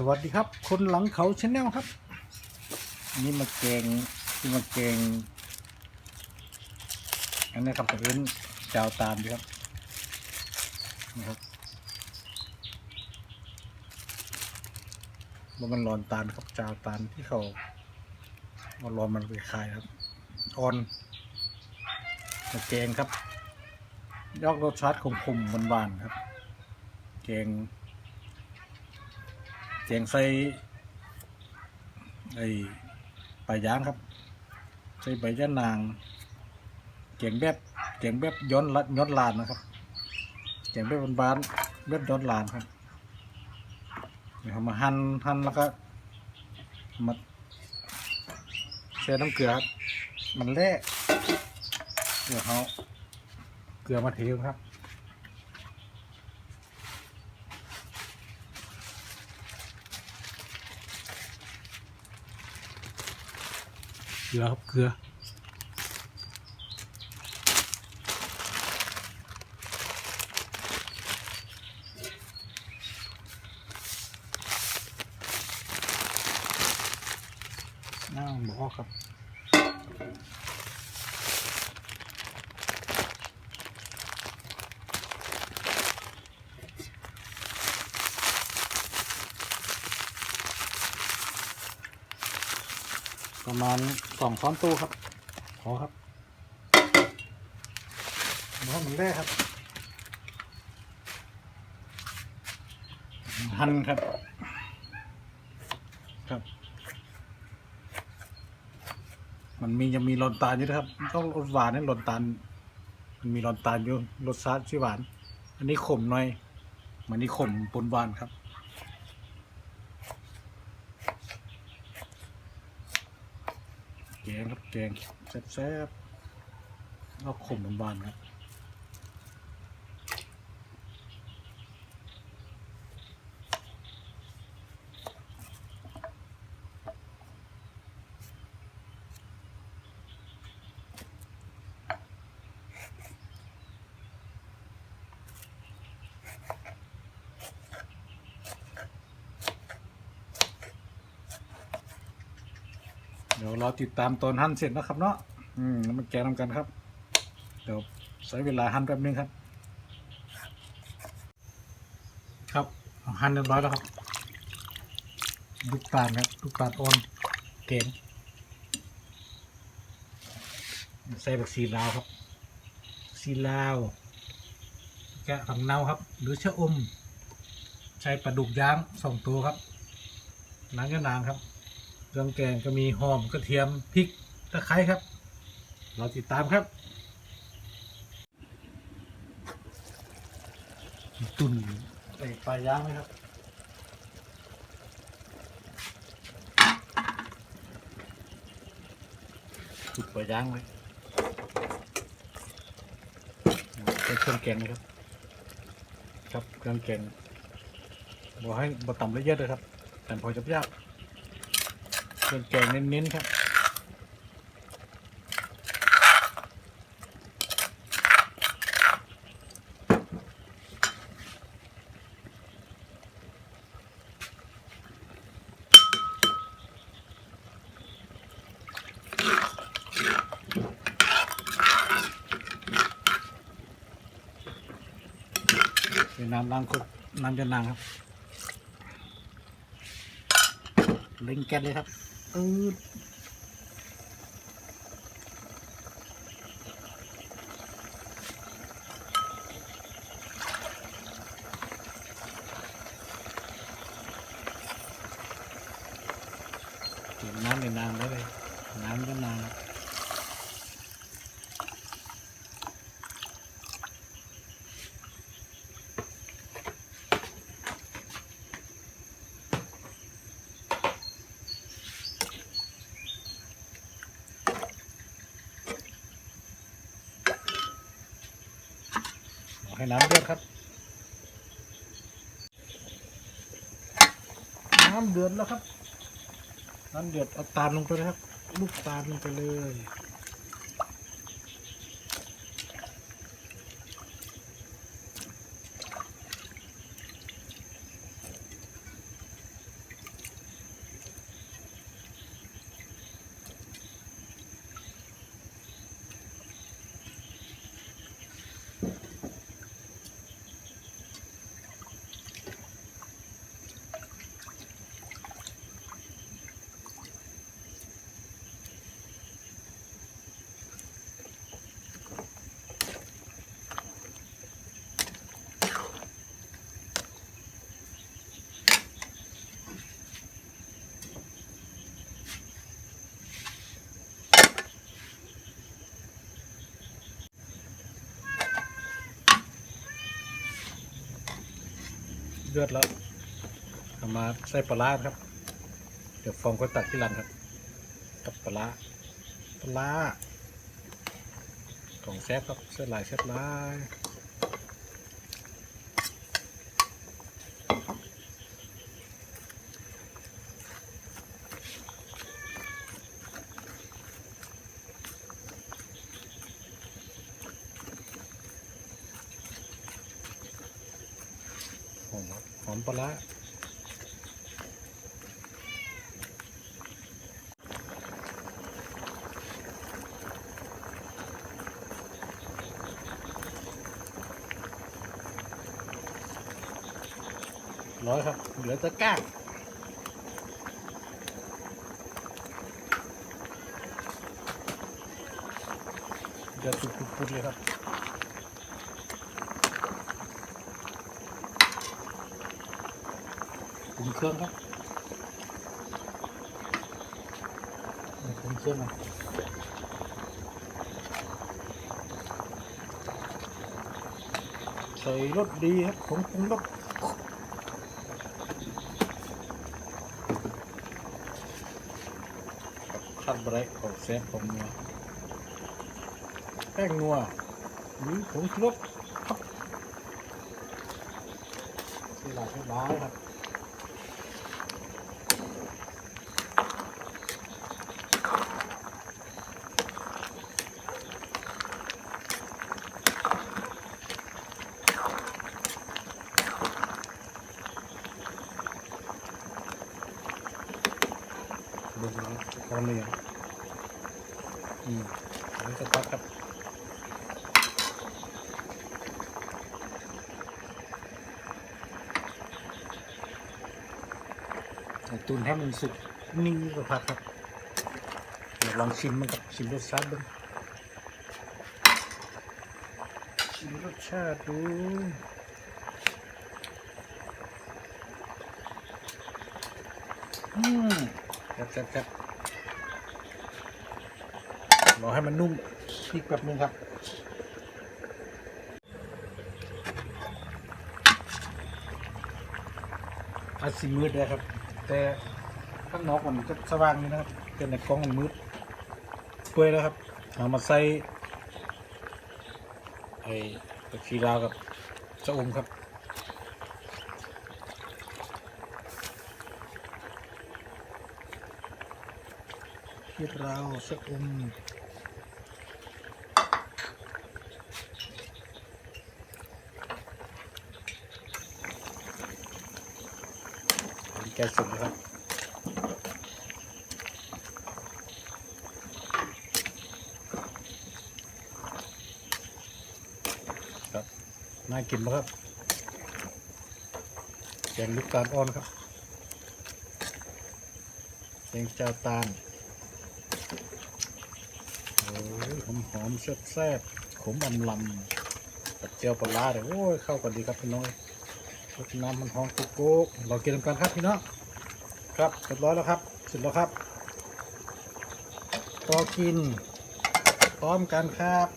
สวัสดีครับ คนหลังเขาชาแนลครับ นี่มาแกงนี่มาแกงอันนี้ครับตะเวนจาวตามดีครับนะครับว่ามันร้อนตาลครับจาวตาลที่เขาเอาร้อนมันไปขายครับอ่อนมาแกงครับยอกรสชาติขมๆหวานๆครับ แกง แกงใส่ไอ้ปลาย่างครับ ใส่ใบยะนางแกงแบบแกงแบบย้อนลัดย้อนลานนะครับแกงแบบบานๆแบบย้อนลานครับเดี๋ยวมาหั่นหั่นแล้วก็มาใส่น้ำเกลือครับมันแล่เดี๋ยวเขาเกลือมาเทครับ เกลือครับเกลือ ประมาณสองช้อนตู้ครับ พอครับเพราะมันแรกครับ หั่นครับ ครับ มันมียังมีรอนตาลอยู่นะครับ ต้องรสหวานนี่รอนตาล มันมีรอนตาลอยู่รสชาติที่หวาน อันนี้ขมหน่อย มันนี่ขมปนหวานครับ แก งครับแกงแซ่บๆเอาขมบานๆครับ ยวเราติดตามตอนหั่นเสร็จนะครับเนาะอืมแล้วมันแกงนำกันครับ เดี๋ยวใช้เวลาหั่นแป๊บนึงครับ ครับหั่นเรียบร้อยแล้วครับลูกตาลครับลูกตาลอ่อนแกงใส่แบบสีลาวครับ สีลาวแกะผังเนาครับ หรือชะอม ใช้ปลาดุกย่างสองตัวครับล้างยานางครับ รื่องแกงก็มีหอมกระเทียมพริกตะไคร้ครับ เราติดตามครับ ตุ่นใส่ปลาย่างไหมครับตุ่นปลาย่างไว้เป็นเครื่องแกงนะครับ ครับเครื่องแกงบอกให้บดต่ำละเอียดเลยครับแต่พอจะยาก เครื่องแกงเน้นๆครับเป็นน้ำล้างคุกน้ำจะนางครับเล็งแก๊สเลยครับ อืดเก็บน้ำในนางได้เลย น้ำก็นางครับเอา ให้น้ำเดือดครับ น้ำเดือดแล้วครับ น้ำเดือดเอาตาลลงไปเลยครับ ลูกตาลลงไปเลยือดแล้วเอามาใส่ปลาร้าครับ เดี๋ยวฟองก็ตัดที่หลังครับ กับปลาร้าปลาร้าของแซ่บครับเส้นลายแซ่บลาย หอมหอมปลาร้าร้อยครับ เหลือแต่ก้างเดือดปุดๆเลยครับ ปรุง เครื่องครับปรุงเครื่องนะใส่รสดีครับผงปรุงรสกับขั้นแรกของแซ่บของนัวแป้งนัวหรือผงชูรสครับที่หลายที่ร้ายครับ ดูสิครับพร้อมเลยงอืมอันนี้จะตัดครับไอ้ ตุนให้มันสุกนิ่งกว่าผักครับเดี๋ยวลองชิมมันกับชิมรสชาติดูชิมรสชาติดูอืมครับครับครับรอให้มันนุ่มอีกแบบนึงครับอาจสีมืดเลยครับ แต่ข้างนอกมันก็สว่างนี่นะครับแต่ในกล้องมันมืดเปื่อยแล้วครับเอามาใส่ไอ้ตะขีราวกับชะอมครับที่เราชะอมอันนี้แกง สุกนะครับครับน่ากินไหมครับแกงลูกตาลอ่อนครับแกงจาตาลโอ้ยหอมหอมๆแซ่บๆขมอำลำกับเจียวปลาเลยโอ้ยเข้ากันดีครับพี่น้องน้ำมันหอมกุ๊กกุ๊กเรากินกันครับพี่น้อง ครับเรียบร้อยแล้วครับเสร็จแล้วครับตอกิน พร้อมกันครับ